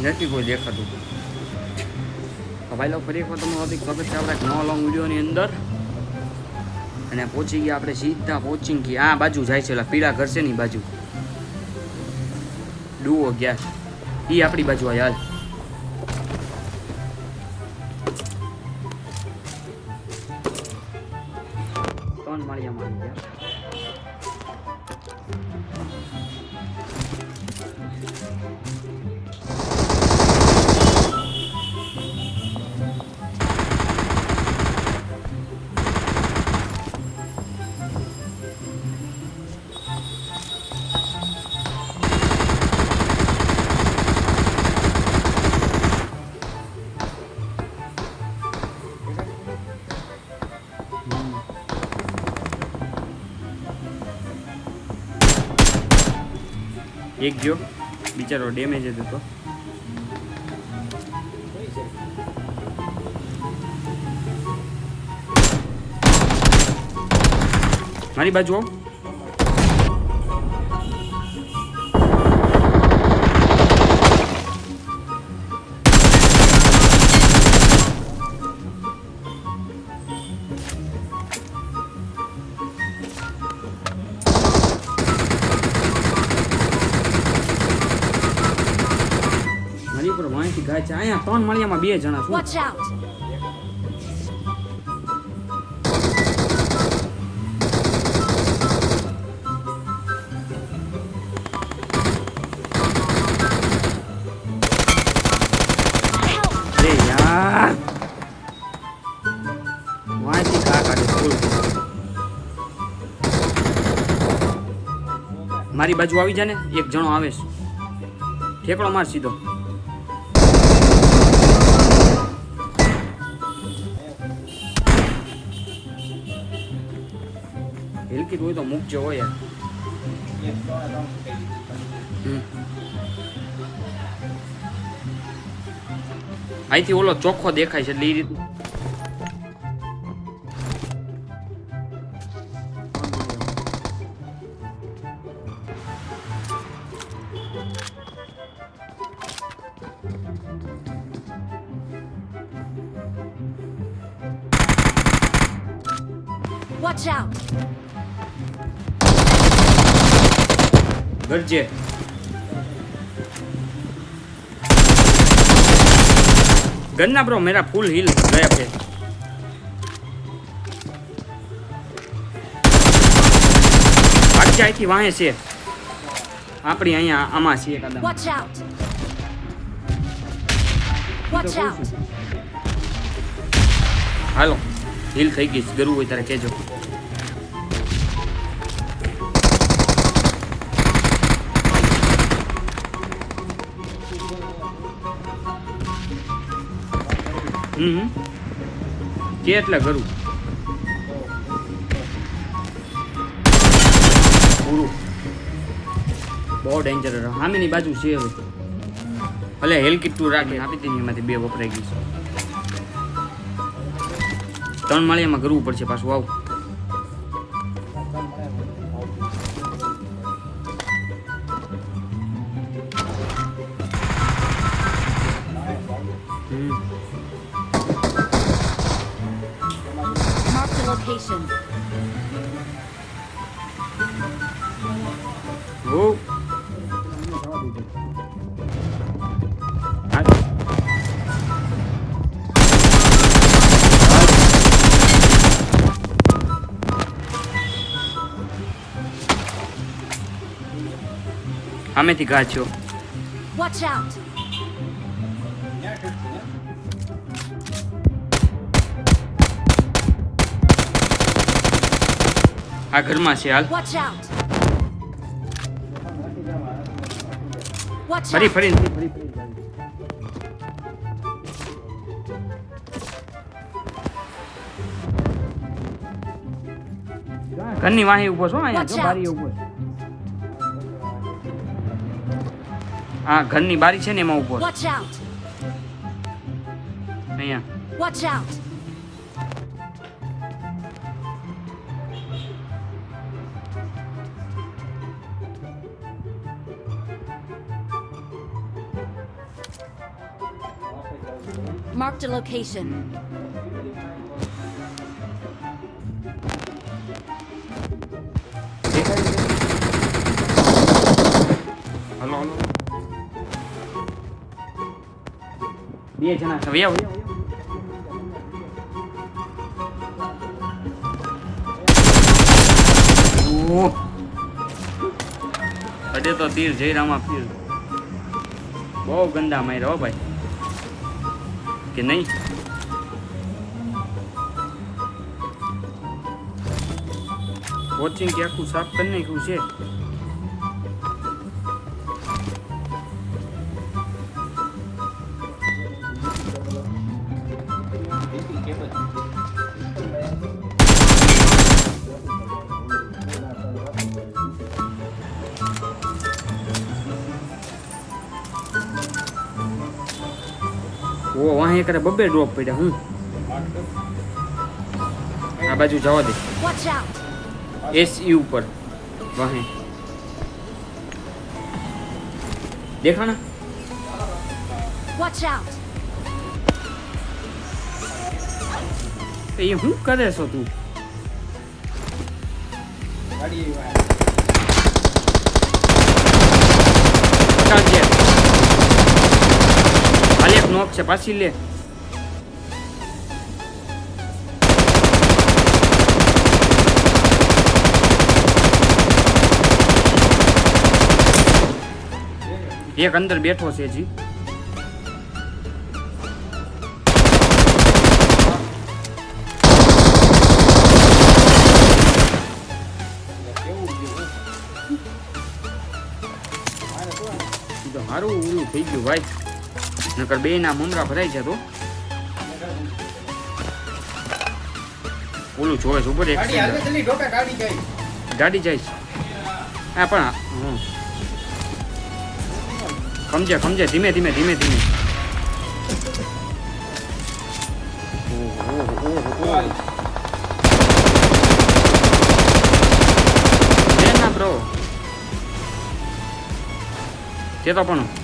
નથી કોઈ દેખાતું. તો ભાઈ લોકો, ફરી એકવાર તમારું હાર્દિક સ્વાગત છે આપણે નવા લોંગ વિડીયોની અંદર. અને પહોંચી ગયા આપણે સીધા પહોંચી ગયા આ બાજુ જાય છે, ઓલા પીળા ઘર છે ની બાજુ. ડુઓ ગયા એ આપણી બાજુ આ હાલ. એક ગયો. બિચારો ડેમેજ હતો તો. મારી બાજુ આવો. ગાય છે. અહીંયા ત્રણ માળિયામાં બે જણા ફૂલ. મારી બાજુ આવી જાય ને. એક જણો આવે છે. ઠેકડો માર સીધો. હિલકી હોય તો મૂકજો હોય યાર હમ. અહીંથી ઓલો ચોખ્ખો દેખાય છે એટલે એ રીતનું Watch out! કરજે. ગન્ના બ્રો મેરા ફૂલ હિલ ગયા છે. ભાગજે અહીંથી વાહે છે. આપણી અહીંયા આમાં છીએ હાલો હિલ થઈ ગઈ જરૂર હોય ત્યારે કહેજો. હમ. કે એટલે કરું? પૂરું બહુ ડેન્જર સામેની બાજુ છે હવે. ભલે હેલકીટ ટુ રાખી, આપી દીધી એમાંથી બે વપરાઈ ગઈ છે. ત્રણ માળિયામાં કરવું પડશે પાછું, આવું. Location. હો. હાલ. સામેથી ઘા છો Watch આ ઘરમાં છે હાલ. ફરી ફરી. ઘરની વાહી ઊભો છો અહીંયા? જો બારી ઊભો છે. હા ઘરની બારી છે ને એમાં ઊભો! અહીંયા. Marked a location. દેખાય છે? હલો હલો બે જણા છે વ્યાવ ઓહ અડે તો તીર જયરામા પીર બહુ ગંદા માર્યા હો ભાઈ કે નહીં? કોચિંગ કે આખું સાફ કરી નાખ્યું છે? ઓ વાહે કરે બબે ડ્રોપ પડ્યા હું? આ બાજુ જવા દે. Watch out! એસઈ ઉપર. વાહે દેખાણા! એ શું કરે છો તું? ચાલજે નોક છે પાછી લે એક અંદર બેઠો છે જી મારું ઓલું થઈ ગયું ભાઈ નકર બે ના મમરા ભરાઈ છે તો. ઓલું જોવે છે ઉપર એક ગાડી જાય. છે. હા પણ. સમજે સમજે ધીમે ધીમે ધીમે ધીમે. બ્રો તે તો પણ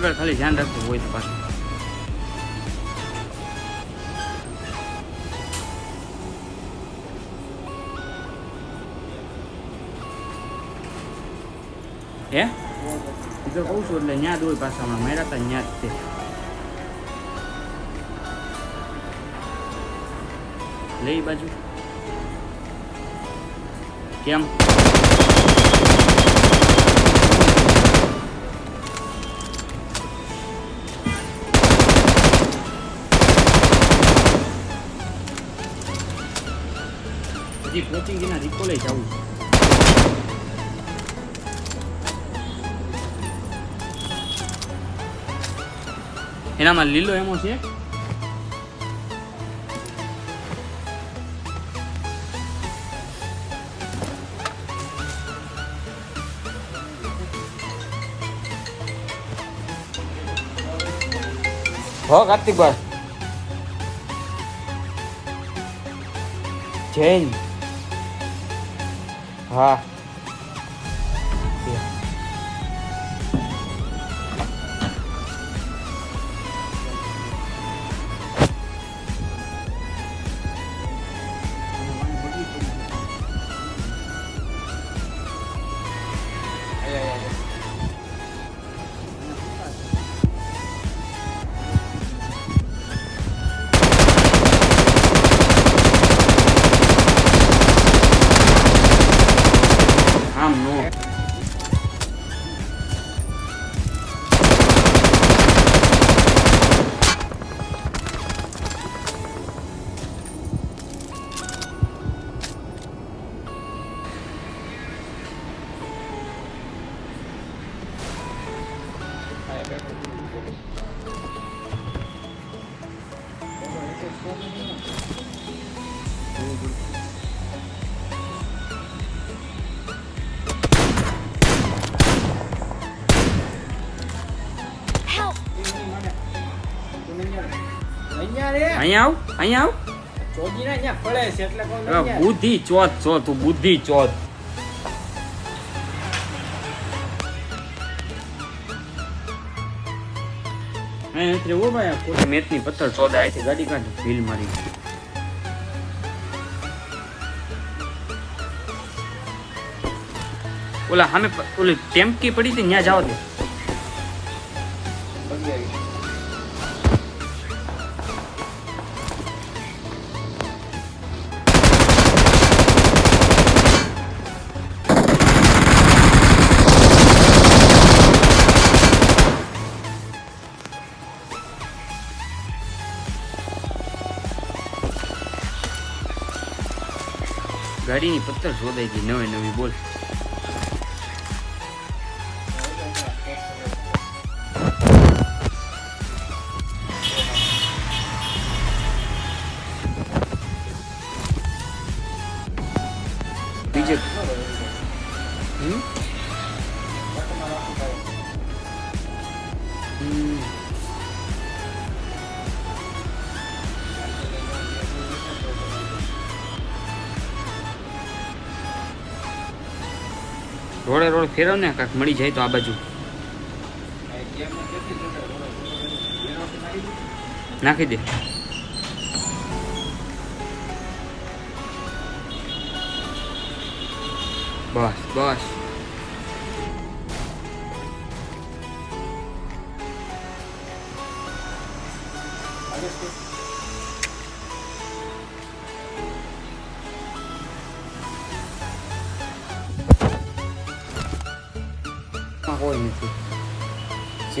આગળ ખાલી ધ્યાન રાખવું હોય તો પાછું. હે? તો કહું છું એટલે જ હોય પાછા હમણાં માર્યા હતા ન્યા જ તે લઈ બાજુ. કેમ? હજી કોચિંગ એના રિકોલે જવું છે એનામાં લીલો એમો છે હો કાર્તિકભાઈ જૈન હા અહીંયા અહીંયા આવ અહીંયા આવ. બુદ્ધિ ચોથ છો તું બુદ્ધિ ચોથ. મેથની પથ્થર ચોદા આથી ગાડી કાઢ ભીલ મારી. ઓલા સામે ઓલી ટેમ્પકી પડી હતી ત્યાં જાવ દે ગાડીની પથ્થર શોધાઈ ગઈ નવી નવી બોલ બીજે હમ? રોડે રોડ ફેરવ ને કાંઈક મળી જાય તો આ બાજુ. નાખી દે. બસ બસ.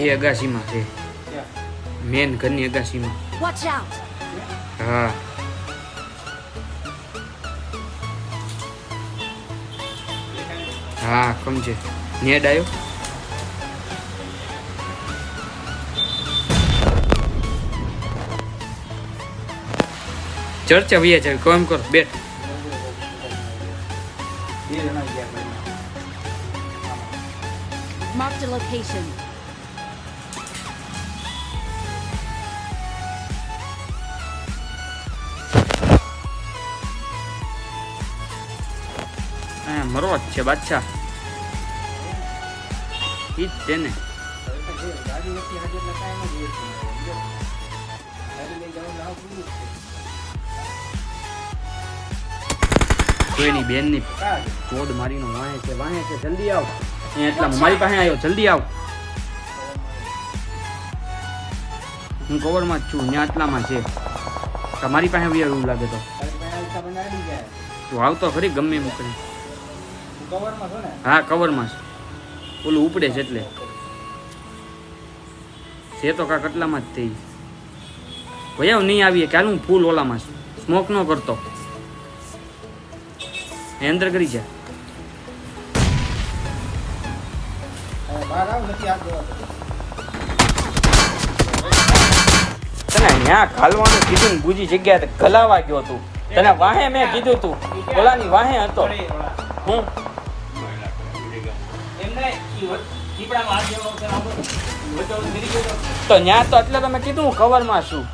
જે અગાસીમાં છે. મેન ઘરની અગાસીમાં. Watch out! હા. હા કમ છે. નેડ આવ્યો ચર્ચા વૈયા છે કોમ કરો બેટ હા મરો જ છે, બાદશાહ ઈ જ છે ને. કોઈની બેનની. ચોડ મારીનો વાહે છે વાહે છે, જલ્દી આવ એટલા મારી પાસે આવ્યો, જલ્દી આવ હું કવરમાં જ છું ત્યાં આટલામાં છે તમારી પાસે એવું લાગે તો. તું આવતો ખરી ગમે એમ? હા કવરમાં છે. ઓલું ઉપડે છે એટલે. છે તો કાંક એટલામાં જ થઈ ભૈયા નહીં આવીએ કે હું ફૂલ ઓલામાં છું? સ્મોક ન કરતો. અંદર કરી જા. તને ન્યા ઘાલવાનું કીધું ને બીજી જગ્યાએ ગલાવા ગયો તું. તને વાહે મેં કીધું તું. ઓલાની વાહે હતો. તો. ત્યાં તો એટલે તમે કીધું હું કવરમાં છું